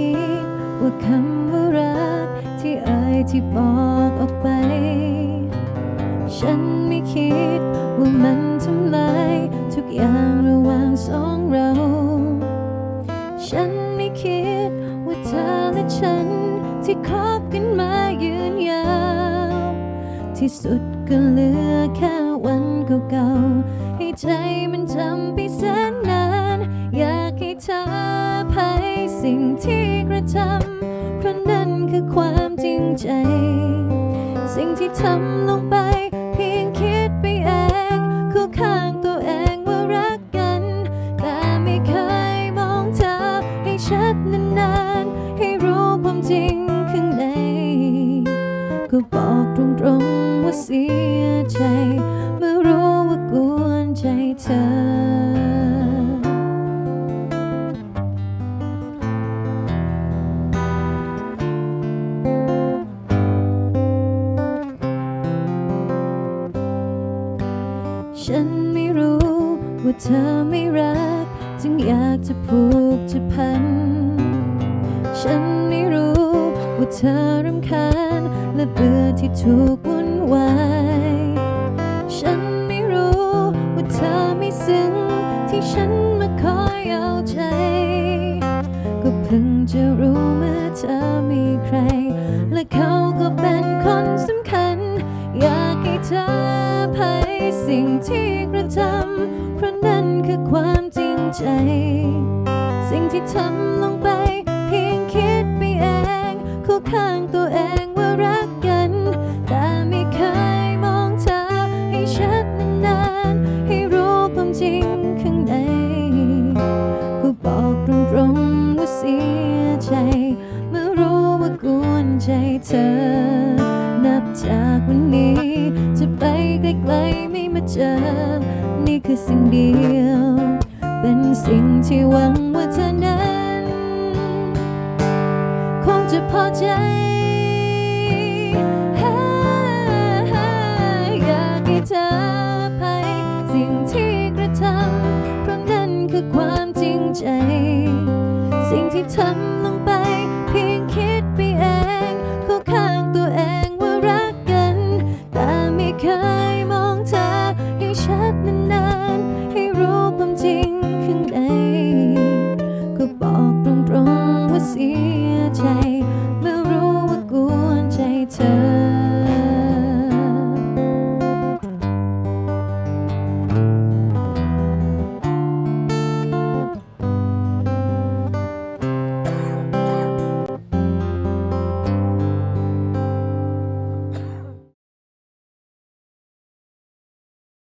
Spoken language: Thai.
คิดว่าคำว่ารักที่เอ่ยที่บอกออกไป ฉันไม่คิดว่ามันทำลายทุกอย่างระหว่างสองเรา ฉันไม่คิดว่าเธอและฉันที่คบกันมายืนยาว ที่สุดก็เหลือแค่วันเก่าๆให้ใจมันจำไปแสน ระทำเพราะนั่นคือความจริงใจ สิ่งที่ทำลงไป ฉันไม่รู้ว่าเธอไม่รัก จึงอยากจะผูกจะพัน ฉันไม่รู้ว่าเธอรำคาญและเบื่อที่ถูกวุ่นวาย ฉันไม่รู้ว่าเธอไม่ซึ้งที่ฉันมาคอยเอาใจ ก็เพิ่งจะรู้เมื่อเธอ สิ่งที่กระทำเพราะนั่นคือความจริงใจ สิ่งที่ทำลงไป เพียงคิดไปเองคู่ข้างตัวเองว่ารักกัน แต่ไม่เคยมองเธอให้ชัดนานๆให้รู้ความจริงข้างในก็บอกตรงๆว่าเสียใจเมื่อรู้ว่ากวนใจเธอ นับจากวันนี้จะไปไกลๆ จอ นี่คือสิ่งเดียว เป็นสิ่งที่หวังว่าเธอนั้น คงจะพอใจอยากให้เธอไปสิ่งที่กระทำราะนั่นคือความจริงใจ สิ่งที่ทำลงไปเพียงคิดไปเองเข้าข้างตัวเองว่ารักกัน แต่ไม่เคย